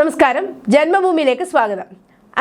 നമസ്കാരം. ജന്മഭൂമിയിലേക്ക് സ്വാഗതം.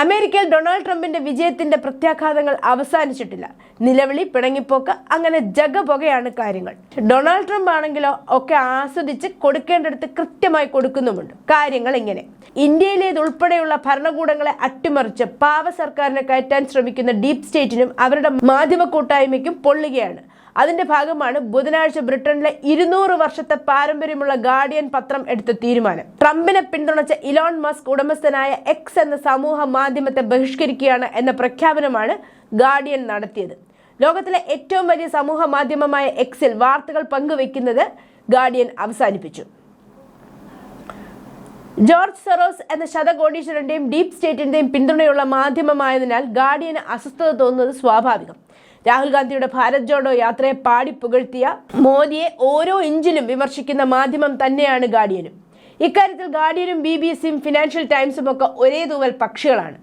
അമേരിക്കയിൽ ഡൊണാൾഡ് ട്രംപിന്റെ വിജയത്തിന്റെ പ്രത്യാഘാതങ്ങൾ അവസാനിച്ചിട്ടില്ല. നിലവിളി പിണങ്ങിപ്പോക്ക് അങ്ങനെ ജഗപുകയാണ് കാര്യങ്ങൾ. ഡൊണാൾഡ് ട്രംപ് ആണെങ്കിലോ ഒക്കെ ആസ്വദിച്ച് കൊടുക്കേണ്ടടുത്ത് കൃത്യമായി കൊടുക്കുന്നുമുണ്ട്. കാര്യങ്ങൾ ഇങ്ങനെ. ഇന്ത്യയിലേതുൾപ്പെടെയുള്ള ഭരണകൂടങ്ങളെ അട്ടിമറിച്ച് പാവ സർക്കാരിനെ കയറ്റാൻ ശ്രമിക്കുന്ന ഡീപ് സ്റ്റേറ്റിനും അവരുടെ മാധ്യമ കൂട്ടായ്മയ്ക്കും പൊള്ളുകയാണ്. അതിന്റെ ഭാഗമാണ് ബുധനാഴ്ച ബ്രിട്ടനിലെ ഇരുന്നൂറ് വർഷത്തെ പാരമ്പര്യമുള്ള ഗാർഡിയൻ പത്രം എടുത്ത തീരുമാനം. ട്രംപിനെ പിന്തുണച്ച ഇലോൺ മസ്ക് ഉടമസ്ഥനായ എക്സ് എന്ന സമൂഹ മാധ്യമത്തെ ബഹിഷ്കരിക്കുകയാണ് എന്ന പ്രഖ്യാപനമാണ് ഗാർഡിയൻ നടത്തിയത്. ലോകത്തിലെ ഏറ്റവും വലിയ സമൂഹ മാധ്യമമായ എക്സിൽ വാർത്തകൾ പങ്കുവെക്കുന്നത് ഗാർഡിയൻ അവസാനിപ്പിച്ചു. ജോർജ് സെറോസ് എന്ന ശതകോടീശ്വരന്റെയും ഡീപ് സ്റ്റേറ്റിന്റെയും പിന്തുണയുള്ള മാധ്യമമായതിനാൽ ഗാർഡിയന് അസ്വസ്ഥത തോന്നുന്നത് സ്വാഭാവികം. രാഹുൽ ഗാന്ധിയുടെ ഭാരത് ജോഡോ യാത്രയെ പാടി പുകഴ്ത്തിയ മോദിയെ ഓരോ ഇഞ്ചിലും വിമർശിക്കുന്ന മാധ്യമം തന്നെയാണ് ഗാർഡിയനും. ഇക്കാര്യത്തിൽ ഗാർഡിയനും ബി ബി സിയും ഫിനാൻഷ്യൽ ടൈംസും ഒക്കെ ഒരേ തൂവൽ പക്ഷികളാണ്.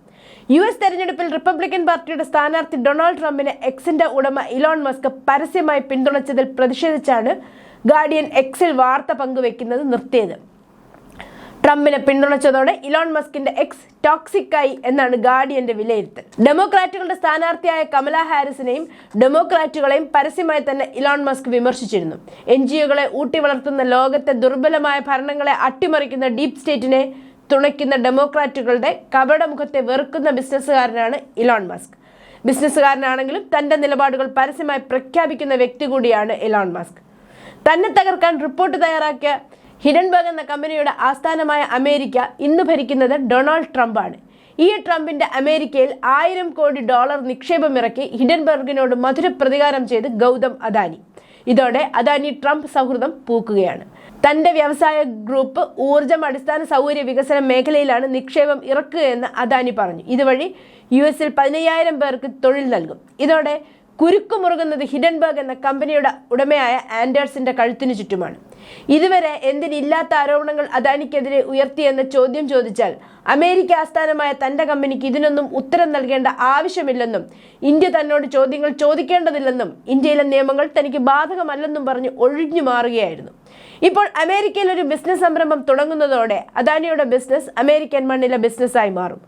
യു എസ് തെരഞ്ഞെടുപ്പിൽ റിപ്പബ്ലിക്കൻ പാർട്ടിയുടെ സ്ഥാനാർത്ഥി ഡൊണാൾഡ് ട്രംപിനെ എക്സിന്റെ ഉടമ ഇലോൺ മസ്ക് പരസ്യമായി പിന്തുണച്ചതിൽ പ്രതിഷേധിച്ചാണ് ഗാർഡിയൻ എക്സിൽ വാർത്ത പങ്കുവെക്കുന്നത് നിർത്തിയത്. ട്രംപിനെ പിന്തുണച്ചതോടെ ഇലോൺ മസ്കിന്റെ എക്സ് ടോക്സിക് ആയി എന്നാണ് ഗാർഡിയന്റെ വിലയിരുത്തൽ. ഡെമോക്രാറ്റുകളുടെ സ്ഥാനാർത്ഥിയായ കമല ഹാരിസിനെയും ഡെമോക്രാറ്റുകളെയും പരസ്യമായി തന്നെ ഇലോൺ മസ്ക് വിമർശിച്ചിരുന്നു. എൻ ജി ഒകളെ ഊട്ടി വളർത്തുന്ന ലോകത്തെ ദുർബലമായ ഭരണങ്ങളെ അട്ടിമറിക്കുന്ന ഡീപ് സ്റ്റേറ്റിനെ തുണയ്ക്കുന്ന ഡെമോക്രാറ്റുകളുടെ കപടമുഖത്തെ വെറുക്കുന്ന ബിസിനസ്സുകാരനാണ് ഇലോൺ മസ്ക്. ബിസിനസ്സുകാരനാണെങ്കിലും തന്റെ നിലപാടുകൾ പരസ്യമായി പ്രഖ്യാപിക്കുന്ന വ്യക്തി കൂടിയാണ് ഇലോൺ മസ്ക്. തന്നെ തകർക്കാൻ റിപ്പോർട്ട് തയ്യാറാക്കിയ ഹിഡൻബർഗ് എന്ന കമ്പനിയുടെ ആസ്ഥാനമായ അമേരിക്ക ഇന്ന് ഭരിക്കുന്നത് ഡൊണാൾഡ് ട്രംപാണ്. ഈ ട്രംപിന്റെ അമേരിക്കയിൽ ആയിരം കോടി ഡോളർ നിക്ഷേപമിറക്കി ഹിഡൻബർഗിനോട് മധുര പ്രതികാരം ചെയ്ത് ഗൗതം അദാനി. ഇതോടെ അദാനി ട്രംപ് സൗഹൃദം പൂക്കുകയാണ്. തന്റെ വ്യവസായ ഗ്രൂപ്പ് ഊർജം അടിസ്ഥാന സൗകര്യ വികസന മേഖലയിലാണ് നിക്ഷേപം ഇറക്കുകയെന്ന് അദാനി പറഞ്ഞു. ഇതുവഴി യു എസിൽ പതിനയ്യായിരം പേർക്ക് തൊഴിൽ നൽകും. ഇതോടെ കുരുക്കുമുറുകുന്നത് ഹിഡൻബർഗ് എന്ന കമ്പനിയുടെ ഉടമയായ ആൻഡേഴ്സിന്റെ കഴുത്തിനു ചുറ്റുമാണ്. ഇതുവരെ എന്തിനില്ലാത്ത ആരോപണങ്ങൾ അദാനിക്കെതിരെ ഉയർത്തിയെന്ന ചോദ്യം ചോദിച്ചാൽ അമേരിക്ക ആസ്ഥാനമായ തന്റെ കമ്പനിക്ക് ഇതിനൊന്നും ഉത്തരം നൽകേണ്ട ആവശ്യമില്ലെന്നും ഇന്ത്യ തന്നോട് ചോദ്യങ്ങൾ ചോദിക്കേണ്ടതില്ലെന്നും ഇന്ത്യയിലെ നിയമങ്ങൾ തനിക്ക് ബാധകമല്ലെന്നും പറഞ്ഞ് ഒഴിഞ്ഞു മാറുകയായിരുന്നു. ഇപ്പോൾ അമേരിക്കയിൽ ഒരു ബിസിനസ് സംരംഭം തുടങ്ങുന്നതോടെ അദാനിയുടെ ബിസിനസ് അമേരിക്കൻ മണ്ണിലെ ബിസിനസ്സായി മാറും.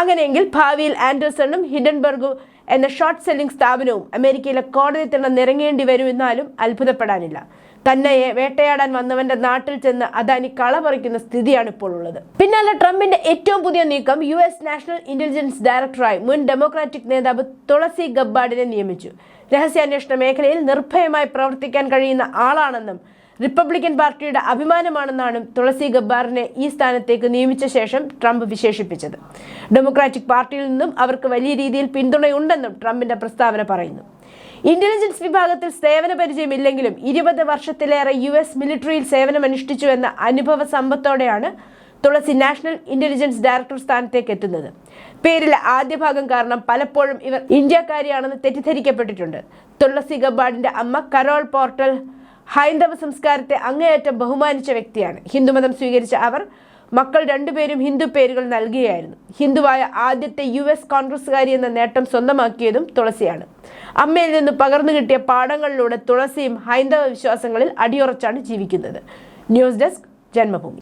അങ്ങനെയെങ്കിൽ ഭാവിയിൽ ആൻഡേഴ്സണും ഹിഡൻബർഗും എന്ന ഷോർട്ട് സെല്ലിംഗ് സ്ഥാപനവും അമേരിക്കയിലെ കോടതി തന്നെ നിറങ്ങേണ്ടി വരുമെന്നാലും അത്ഭുതപ്പെടാനില്ല. തന്നെയെ വേട്ടയാടാൻ വന്നവന്റെ നാട്ടിൽ ചെന്ന് അദാനി കള പറിക്കുന്ന സ്ഥിതിയാണ് ഇപ്പോൾ ഉള്ളത്. പിന്നാലെ ട്രംപിന്റെ ഏറ്റവും പുതിയ നീക്കം യു എസ് നാഷണൽ ഇന്റലിജൻസ് ഡയറക്ടറായി മുൻ ഡെമോക്രാറ്റിക് നേതാവ് തുളസി ഗബ്ബാർഡിനെ നിയമിച്ചു. രഹസ്യാന്വേഷണ മേഖലയിൽ നിർഭയമായി പ്രവർത്തിക്കാൻ കഴിയുന്ന ആളാണെന്നും റിപ്പബ്ലിക്കൻ പാർട്ടിയുടെ അഭിമാനമാണെന്നാണ് തുളസി ഗബ്ബാറിനെ ഈ സ്ഥാനത്തേക്ക് നിയമിച്ച ശേഷം ട്രംപ് വിശേഷിപ്പിച്ചത്. ഡെമോക്രാറ്റിക് പാർട്ടിയിൽ നിന്നും അവർക്ക് വലിയ രീതിയിൽ പിന്തുണയുണ്ടെന്നും ട്രംപിന്റെ പ്രസ്താവന പറയുന്നു. ഇന്റലിജൻസ് വിഭാഗത്തിൽ സേവന പരിചയമില്ലെങ്കിലും ഇരുപത് വർഷത്തിലേറെ യു എസ് മിലിറ്ററിയിൽ സേവനമനുഷ്ഠിച്ചു എന്ന അനുഭവ സമ്പത്തോടെയാണ് തുളസി നാഷണൽ ഇന്റലിജൻസ് ഡയറക്ടർ സ്ഥാനത്തേക്ക് എത്തുന്നത്. പേരിലെ ആദ്യ ഭാഗം കാരണം പലപ്പോഴും ഇവർ ഇന്ത്യക്കാരിയാണെന്ന് തെറ്റിദ്ധരിക്കപ്പെട്ടിട്ടുണ്ട്. തുളസി ഗബാഡിന്റെ അമ്മ കരോൾ പോർട്ടൽ ഹൈന്ദവ സംസ്കാരത്തെ അങ്ങേയറ്റം ബഹുമാനിച്ച വ്യക്തിയാണ്. ഹിന്ദുമതം സ്വീകരിച്ച അവർ മക്കൾ രണ്ടുപേരും ഹിന്ദു പേരുകൾ നൽകുകയായിരുന്നു ഹിന്ദുവായ ആദ്യത്തെ യു എസ് കോൺഗ്രസ്സുകാരി എന്ന നേട്ടം സ്വന്തമാക്കിയതും തുളസിയാണ്. അമ്മയിൽ നിന്ന് പകർന്നു കിട്ടിയ പാഠങ്ങളിലൂടെ തുളസിയും ഹൈന്ദവ വിശ്വാസങ്ങളിൽ അടിയുറച്ചാണ് ജീവിക്കുന്നത്. News desk Janmabhumi.